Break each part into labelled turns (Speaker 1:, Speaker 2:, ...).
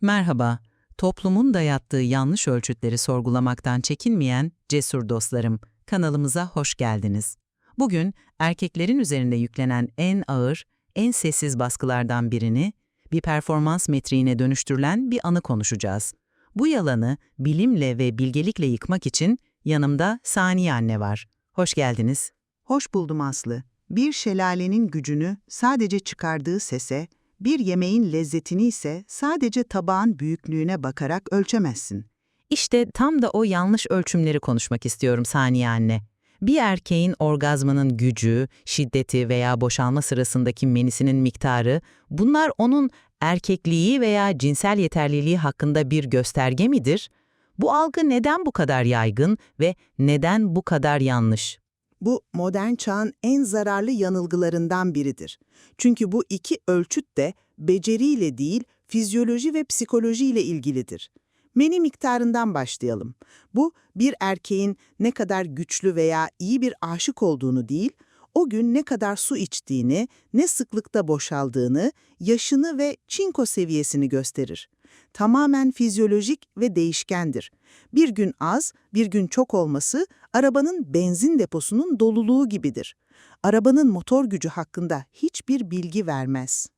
Speaker 1: Merhaba, toplumun dayattığı yanlış ölçütleri sorgulamaktan çekinmeyen cesur dostlarım, kanalımıza hoş geldiniz. Bugün erkeklerin üzerinde yüklenen en ağır, en sessiz baskılardan birini, bir performans metriğine dönüştürülen bir anı konuşacağız. Bu yalanı bilimle ve bilgelikle yıkmak için yanımda Saniye anne var. Hoş geldiniz.
Speaker 2: Hoş buldum Aslı. Bir şelalenin gücünü sadece çıkardığı sese, bir yemeğin lezzetini ise sadece tabağın büyüklüğüne bakarak ölçemezsin.
Speaker 1: İşte tam da o yanlış ölçümleri konuşmak istiyorum Saniye anne. Bir erkeğin orgazmının gücü, şiddeti veya boşalma sırasındaki menisinin miktarı, bunlar onun erkekliği veya cinsel yeterliliği hakkında bir gösterge midir? Bu algı neden bu kadar yaygın ve neden bu kadar yanlış?
Speaker 2: Bu modern çağın en zararlı yanılgılarından biridir. Çünkü bu iki ölçüt de beceriyle değil, fizyoloji ve psikoloji ile ilgilidir. Meni miktarından başlayalım. Bu, bir erkeğin ne kadar güçlü veya iyi bir aşık olduğunu değil, o gün ne kadar su içtiğini, ne sıklıkta boşaldığını, yaşını ve çinko seviyesini gösterir. Tamamen fizyolojik ve değişkendir. Bir gün az, bir gün çok olması arabanın benzin deposunun doluluğu gibidir. Arabanın motor gücü hakkında hiçbir bilgi vermez.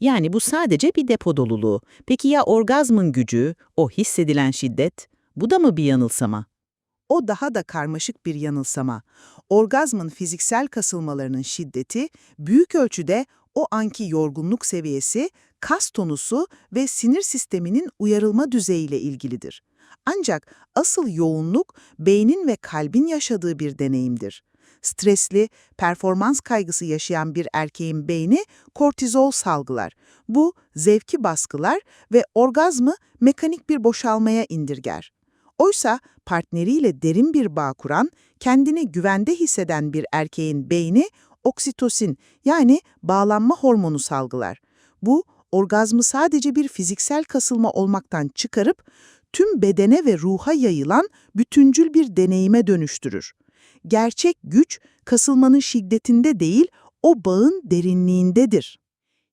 Speaker 1: Yani bu sadece bir depo doluluğu. Peki ya orgazmın gücü, o hissedilen şiddet? Bu da mı bir yanılsama?
Speaker 2: O daha da karmaşık bir yanılsama. Orgazmın fiziksel kasılmalarının şiddeti büyük ölçüde o anki yorgunluk seviyesi, kas tonusu ve sinir sisteminin uyarılma düzeyiyle ilgilidir. Ancak asıl yoğunluk beynin ve kalbin yaşadığı bir deneyimdir. Stresli, performans kaygısı yaşayan bir erkeğin beyni kortizol salgılar. Bu zevki baskılar ve orgazmı mekanik bir boşalmaya indirger. Oysa partneriyle derin bir bağ kuran, kendini güvende hisseden bir erkeğin beyni oksitosin yani bağlanma hormonu salgılar. Bu, orgazmı sadece bir fiziksel kasılma olmaktan çıkarıp tüm bedene ve ruha yayılan bütüncül bir deneyime dönüştürür. Gerçek güç, kasılmanın şiddetinde değil, o bağın derinliğindedir.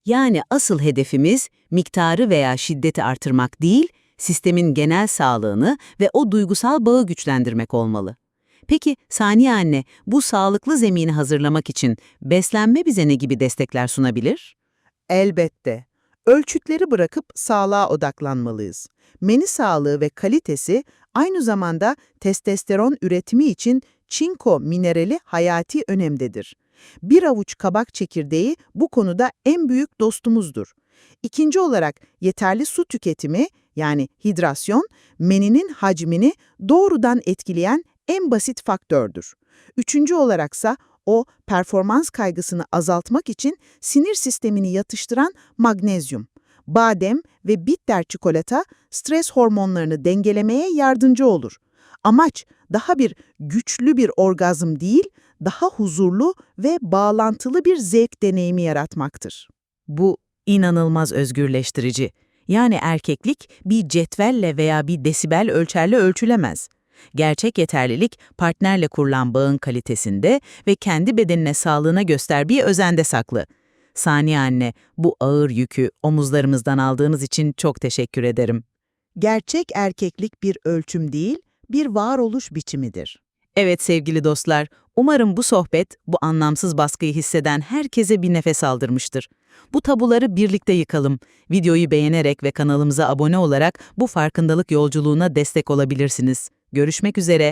Speaker 1: Yani asıl hedefimiz miktarı veya şiddeti artırmak değil, sistemin genel sağlığını ve o duygusal bağı güçlendirmek olmalı. Peki Saniye anne, bu sağlıklı zemini hazırlamak için beslenme bize ne gibi destekler sunabilir?
Speaker 2: Elbette. Ölçütleri bırakıp sağlığa odaklanmalıyız. Meni sağlığı ve kalitesi aynı zamanda testosteron üretimi için çinko minerali hayati önemdedir. Bir avuç kabak çekirdeği bu konuda en büyük dostumuzdur. İkinci olarak yeterli su tüketimi yani hidrasyon, meninin hacmini doğrudan etkileyen en basit faktördür. Üçüncü olaraksa o performans kaygısını azaltmak için sinir sistemini yatıştıran magnezyum. Badem ve bitter çikolata stres hormonlarını dengelemeye yardımcı olur. Amaç daha bir güçlü bir orgazm değil, daha huzurlu ve bağlantılı bir zevk deneyimi yaratmaktır.
Speaker 1: Bu inanılmaz özgürleştirici. Yani erkeklik bir cetvelle veya bir desibel ölçerle ölçülemez. Gerçek yeterlilik partnerle kurulan bağın kalitesinde ve kendi bedenine sağlığına gösterdiği özende saklı. Saniye anne, bu ağır yükü omuzlarımızdan aldığınız için çok teşekkür ederim.
Speaker 2: Gerçek erkeklik bir ölçüm değil, bir varoluş biçimidir.
Speaker 1: Evet sevgili dostlar, umarım bu sohbet bu anlamsız baskıyı hisseden herkese bir nefes aldırmıştır. Bu tabuları birlikte yıkalım. Videoyu beğenerek ve kanalımıza abone olarak bu farkındalık yolculuğuna destek olabilirsiniz. Görüşmek üzere.